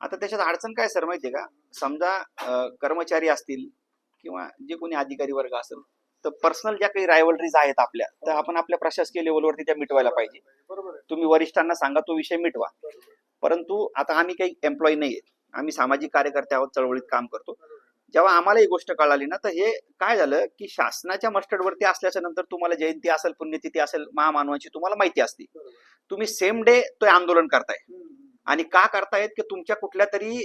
आता त्याच्यात अडचण काय सर माहितीये का? समजा कर्मचारी असतील किंवा जे कोणी अधिकारी वर्ग असेल तर पर्सनल ज्या काही रायवलरीज आहेत आपल्या तर आपण आपल्या प्रशासकीय लेवलवरती त्या मिटवायला पाहिजे. तुम्ही वरिष्ठांना सांगा तो विषय मिटवा. परंतु आता आम्ही काही एम्प्लॉई नाही आहेत आम्ही सामाजिक कार्यकर्ते आहोत चळवळीत काम करतो. जेव्हा आम्हाला ही गोष्ट कळाली ना तर हे काय झालं की शासनाच्या मस्टर्डवरती असल्याच्या नंतर तुम्हाला जयंती असेल पुण्यतिथी असेल महामानवाची तुम्हाला माहिती असते. तुम्ही सेम डे तो आंदोलन करताय. आणि का करतायत की तुमच्या कुठल्या तरी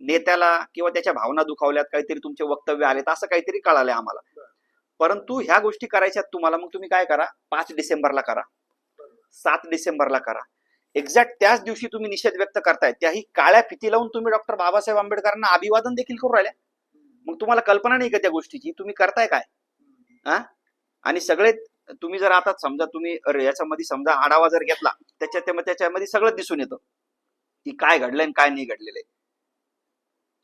नेत्याला किंवा त्याच्या भावना दुखावल्यात काहीतरी तुमचे वक्तव्य आलेत असं काहीतरी कळालंय आम्हाला. परंतु ह्या गोष्टी करायच्यात तुम्हाला मग तुम्ही काय करा? पाच डिसेंबरला करा. सात डिसेंबरला करा. एक्झॅक्ट त्याच दिवशी तुम्ही निषेध व्यक्त करताय त्याही काळ्या फिती लावून तुम्ही डॉक्टर बाबासाहेब आंबेडकरांना अभिवादन देखील करू राहिल्या. मग तुम्हाला कल्पना नाही का त्या गोष्टीची? तुम्ही करताय काय? हा आणि सगळे तुम्ही जर आता समजा तुम्ही याच्यामध्ये समजा आढावा जर घेतला त्याच्या त्याच्यामध्ये सगळं दिसून येतं. की काय घडलंय आणि काय नाही घडलेलं आहे.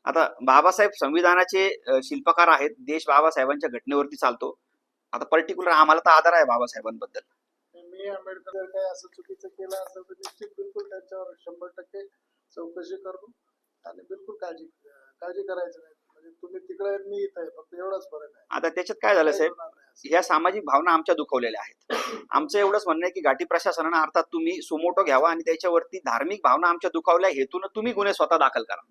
आता बाबासाहेब संविधानाचे शिल्पकार आहेत. देश बाबासाहेबांच्या घटनेवरती चालतो. आता पर्टिक्युलर आम्हाला तर आदर आहे बाबासाहेबांबद्दल. मी आंबेडकर जर काही असं चुकीचं केलं असेल तर निश्चित बिलकुल त्यांच्यावर शंभर टक्के चौकशी करू आणि बिलकुल काळजी काळजी करायची नाही. म्हणजे तुम्ही तिकडे मी इथं आहे. फक्त एवढाच फरक आहे. आता त्याच्यात काय झालं साहेब. ह्या सामाजिक भावना आमच्या दुखवलेल्या आहेत. आमचं एवढंच म्हणणं आहे की घाटी प्रशासनानं अर्थात तुम्ही सुमोटो घ्यावा आणि त्याच्यावरती धार्मिक भावना आमच्या दुखावल्या हेतून तुम्ही गुन्हे स्वतः दाखल करा.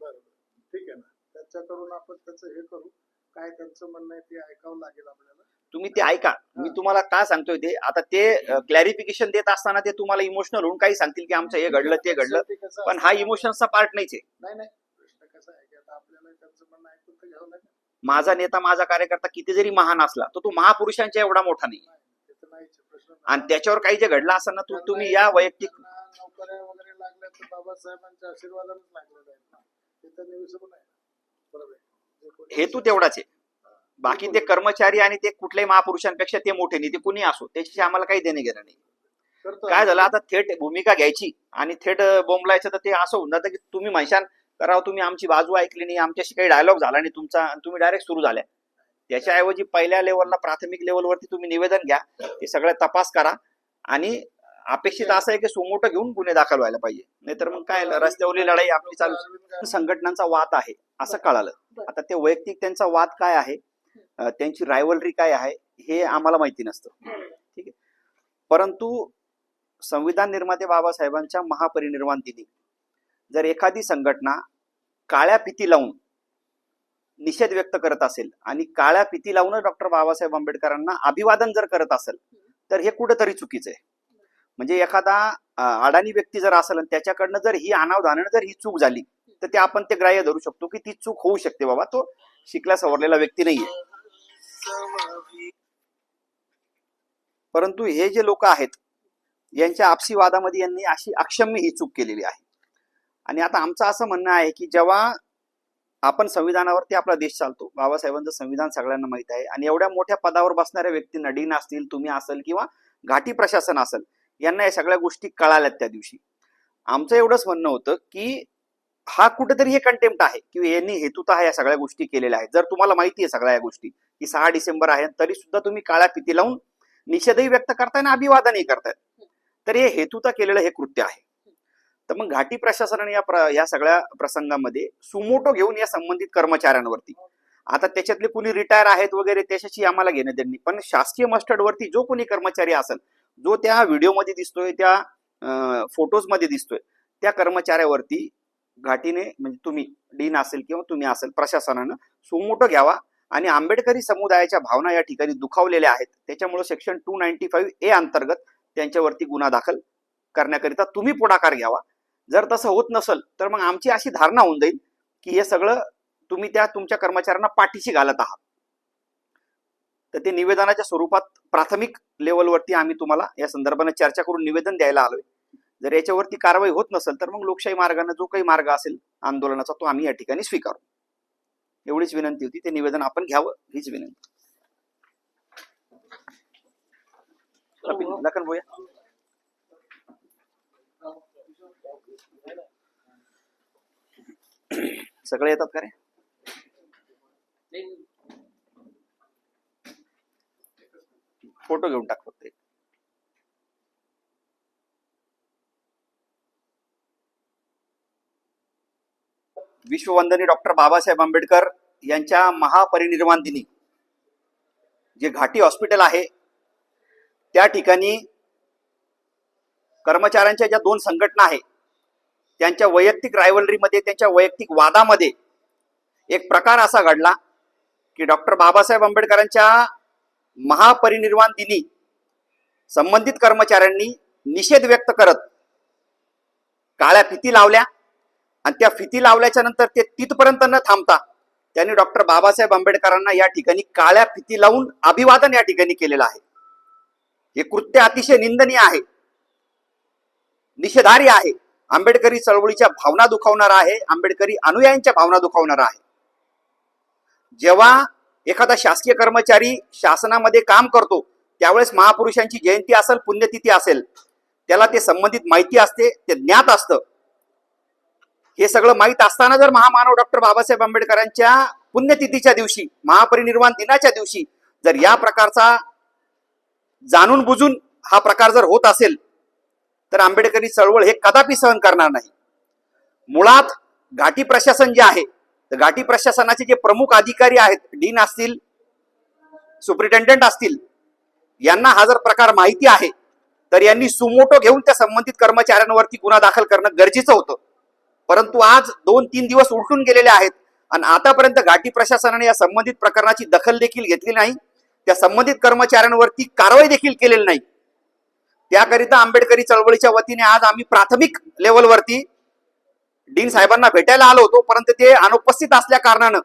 ठीक आहे ना. त्याच्याकडून आपण त्याचं हे करू. काय त्यांचं म्हणणं आहे ते ऐकावं लागेल आपल्याला. तुम्ही ते ऐका. मी तुम्हाला काय सांगतोय ते? आता ते क्लॅरिफिकेशन देत असताना ते तुम्हाला इमोशनल होऊन काही सांगतील की आमचं हे घडलं ते घडलं. पण हा इमोशनचा पार्ट नाहीच आहे. नाही नाही. प्रश्न कसा आहे की आता आपल्याला त्यांचं म्हणणं ऐकून तर घ्यावं लागेल. माझा नेता माझा कार्यकर्ता किती जरी महान असला तर तो महापुरुषांच्या एवढा मोठा नाही. आणि त्याच्यावर काही जे घडलं असं ना तु- तुम्ही या वैयक्तिक हेतू तेवढाच आहे. बाकी ते कर्मचारी आणि ते कुठल्याही महापुरुषांपेक्षा ते मोठे नाही ते कुणी असो त्याच्याशी आम्हाला काही देणे घेणं नाही. काय झालं? आता थेट भूमिका घ्यायची आणि थेट बोंबलायचं तर ते असं होऊन जातं की तुम्ही म्हणशान राव तुम्ही आमची बाजू ऐकली नाही आमच्याशी काही डायलॉग झाला नाही तुमचा तुम्ही डायरेक्ट सुरू झाल्या. त्याच्याऐवजी पहिल्या लेवलला प्राथमिक लेवलवरती तुम्ही निवेदन घ्या ते सगळं तपास करा आणि अपेक्षित असं आहे की सुमोटं घेऊन गुन्हे दाखल व्हायला पाहिजे. नाहीतर मग काय रस्त्यावरली लढाई आपली चालू संघटनांचा वाद आहे असं कळालं. आता ते वैयक्तिक त्यांचा वाद काय आहे त्यांची रायवलरी काय आहे हे आम्हाला माहिती नसतं. ठीक आहे? परंतु संविधान निर्माते बाबासाहेबांच्या महापरिनिर्वाण दिनी जर एखादी संघटना काळ्या पिती लावून निषेध व्यक्त करत असेल आणि काळ्या पिती लावूनच डॉक्टर बाबासाहेब आंबेडकरांना अभिवादन जर करत असेल तर हे कुठेतरी चुकीचं आहे. म्हणजे एखादा अडाणी व्यक्ती जर असेल आणि त्याच्याकडनं जर ही अनावधानानं जर ही चूक झाली तर ते आपण ते ग्राह्य धरू शकतो की ती चूक होऊ शकते बाबा तो शिकला सवरलेला व्यक्ती नाहीये. परंतु हे जे लोक आहेत यांच्या आपसी वादामध्ये यांनी अशी अक्षम्य ही चूक केलेली आहे. आणि आता आमचं असं म्हणणं आहे की जेव्हा आपण संविधानावरती आपला देश चालतो बाबासाहेबांचं संविधान सगळ्यांना माहीत आहे आणि एवढ्या मोठ्या पदावर बसणाऱ्या व्यक्तींना डीन असतील तुम्ही असेल किंवा घाटी प्रशासन असेल यांना या सगळ्या गोष्टी कळाल्यात त्या दिवशी. आमचं एवढंच म्हणणं होतं की हा कुठेतरी हे कंटेम्प्ट आहे की यांनी हेतुतः या सगळ्या गोष्टी केलेल्या आहेत. जर तुम्हाला माहिती आहे सगळ्या या गोष्टी की सहा डिसेंबर आहे तरी सुद्धा तुम्ही काळ्या फिती लावून निषेधही व्यक्त करताय आणि अभिवादनही करतायत तर हे हेतुता केलेलं हे कृत्य आहे. तर मग घाटी प्रशासनाने या प्र या सगळ्या प्रसंगामध्ये सुमोटो घेऊन या संबंधित कर्मचाऱ्यांवरती. आता त्याच्यातले कुणी रिटायर आहेत वगैरे त्याच्याशी आम्हाला घेणं देणं पण शासकीय मस्टर्डवरती जो कोणी कर्मचारी असेल जो त्या व्हिडिओमध्ये दिसतोय त्या फोटोजमध्ये दिसतोय त्या कर्मचाऱ्यावरती घाटीने म्हणजे तुम्ही डीन असेल किंवा तुम्ही असेल प्रशासनानं सुमोटो घ्यावा आणि आंबेडकरी समुदायाच्या भावना या ठिकाणी दुखावलेल्या आहेत. त्याच्यामुळे section two ninety five A अंतर्गत त्यांच्यावरती गुन्हा दाखल करण्याकरिता तुम्ही पुढाकार घ्यावा. जर तसं होत नसेल तर मग आमची अशी धारणा होऊन जाईल की हे सगळं तुम्ही त्या तुमच्या कर्मचाऱ्यांना पाठीशी घालत आहात. तर ते निवेदनाच्या स्वरूपात प्राथमिक लेवलवरती आम्ही तुम्हाला या संदर्भाने चर्चा करून निवेदन द्यायला आलोय. जर याच्यावरती कारवाई होत नसेल तर मग लोकशाही मार्गाने जो काही मार्ग असेल आंदोलनाचा तो आम्ही या ठिकाणी स्वीकारू. एवढीच विनंती होती. ते निवेदन आपण घ्यावं हीच विनंती. लखन भोया सगळे येतात का रे? फोटो घेऊन टाक फक्त विश्ववंदनी डॉक्टर बाबासाहेब आंबेडकर यांच्या महापरिनिर्वाण दिनी जे घाटी हॉस्पिटल आहे त्या ठिकाणी कर्मचाऱ्यांच्या ज्या दोन संघटना आहेत त्यांच्या वैयक्तिक रायवलरीमध्ये त्यांच्या वैयक्तिक वादामध्ये एक प्रकार असा घडला की डॉक्टर बाबासाहेब आंबेडकरांच्या महापरिनिर्वाण दिनी संबंधित कर्मचाऱ्यांनी निषेध व्यक्त करत काळ्या फिती लावल्या आणि त्या फिती लावल्याच्या नंतर ते तिथपर्यंत न थांबता त्यांनी डॉक्टर बाबासाहेब आंबेडकरांना या ठिकाणी काळ्या फिती लावून अभिवादन या ठिकाणी केलेलं आहे. हे कृत्य अतिशय निंदनीय आहे. निषेधारी आहे. आंबेडकरी चळवळीच्या भावना दुखावणार आहे आंबेडकरी अनुयायांच्या भावना दुखावणार आहे. जेव्हा एखादा शासकीय कर्मचारी शासनामध्ये काम करतो त्यावेळेस महापुरुषांची जयंती असेल पुण्यतिथी असेल त्याला ते संबंधित माहिती असते ते ज्ञात असतं. हे सगळं माहीत असताना जर महामानव डॉक्टर बाबासाहेब आंबेडकरांच्या पुण्यतिथीच्या दिवशी महापरिनिर्वाण दिनाच्या दिवशी जर या प्रकारचा जाणून बुजून हा प्रकार जर होत असेल तर आंबेडकरी चळवळ हे कदापि सहन करणार नाही. मुळात घाटी प्रशासन जे आहे तर घाटी प्रशासनाचे जे प्रमुख अधिकारी आहेत डीन असतील सुप्रिटेंडंट असतील यांना हा जर प्रकार माहिती आहे तर यांनी सुमोटो घेऊन त्या संबंधित कर्मचाऱ्यांवरती गुन्हा दाखल करणं गरजेचं होतं. परंतु आज दोन तीन दिवस उलटून गेलेले आहेत आणि आतापर्यंत घाटी प्रशासनाने या संबंधित प्रकरणाची दखल देखील घेतली नाही त्या संबंधित कर्मचाऱ्यांवरती कारवाई देखील केलेली नाही. त्याकरिता आंबेडकरी चळवळीच्या वतीने आज आम्ही प्राथमिक लेवलवरती डीन साहेबांना भेटायला आलो होतो परंतु ते अनुपस्थित असल्या कारणानं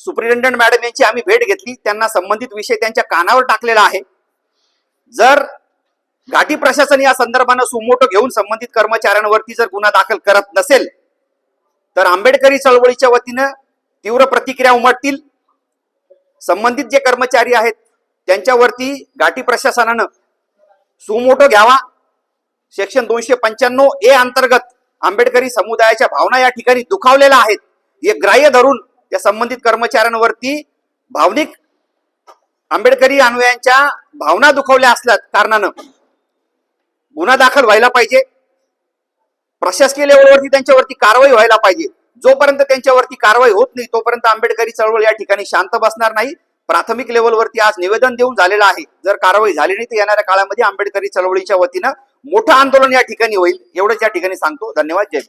सुप्रिटेंडंट मॅडम यांची आम्ही भेट घेतली. त्यांना संबंधित विषय त्यांच्या कानावर टाकलेला आहे. जर घाटी प्रशासन या संदर्भानं सुमोटो घेऊन संबंधित कर्मचाऱ्यांवरती जर गुन्हा दाखल करत नसेल तर आंबेडकरी चळवळीच्या वतीनं तीव्र प्रतिक्रिया उमटतील. संबंधित जे कर्मचारी आहेत त्यांच्यावरती घाटी प्रशासनानं सुमोटो घ्यावा. सेक्शन दोनशे पंच्याण्णव ए अंतर्गत आंबेडकरी समुदायाच्या भावना या ठिकाणी दुखावलेल्या आहेत. हे ग्राह्य धरून त्या संबंधित कर्मचाऱ्यांवरती भावनिक आंबेडकरी अनुयायांच्या भावना दुखावल्या असल्या कारणानं. गुन्हा दाखल व्हायला पाहिजे. प्रशासकीय लेवलवरती त्यांच्यावरती कारवाई व्हायला पाहिजे. जोपर्यंत त्यांच्यावरती कारवाई होत नाही तोपर्यंत आंबेडकरी चळवळ या ठिकाणी शांत बसणार नाही. प्राथमिक लेवलवरती आज निवेदन देऊन झालेलं आहे. जर कारवाई झाली नाही तर येणाऱ्या काळामध्ये आंबेडकरी चळवळीच्या वतीनं मोठं आंदोलन या ठिकाणी होईल. एवढंच या ठिकाणी सांगतो. धन्यवाद. जय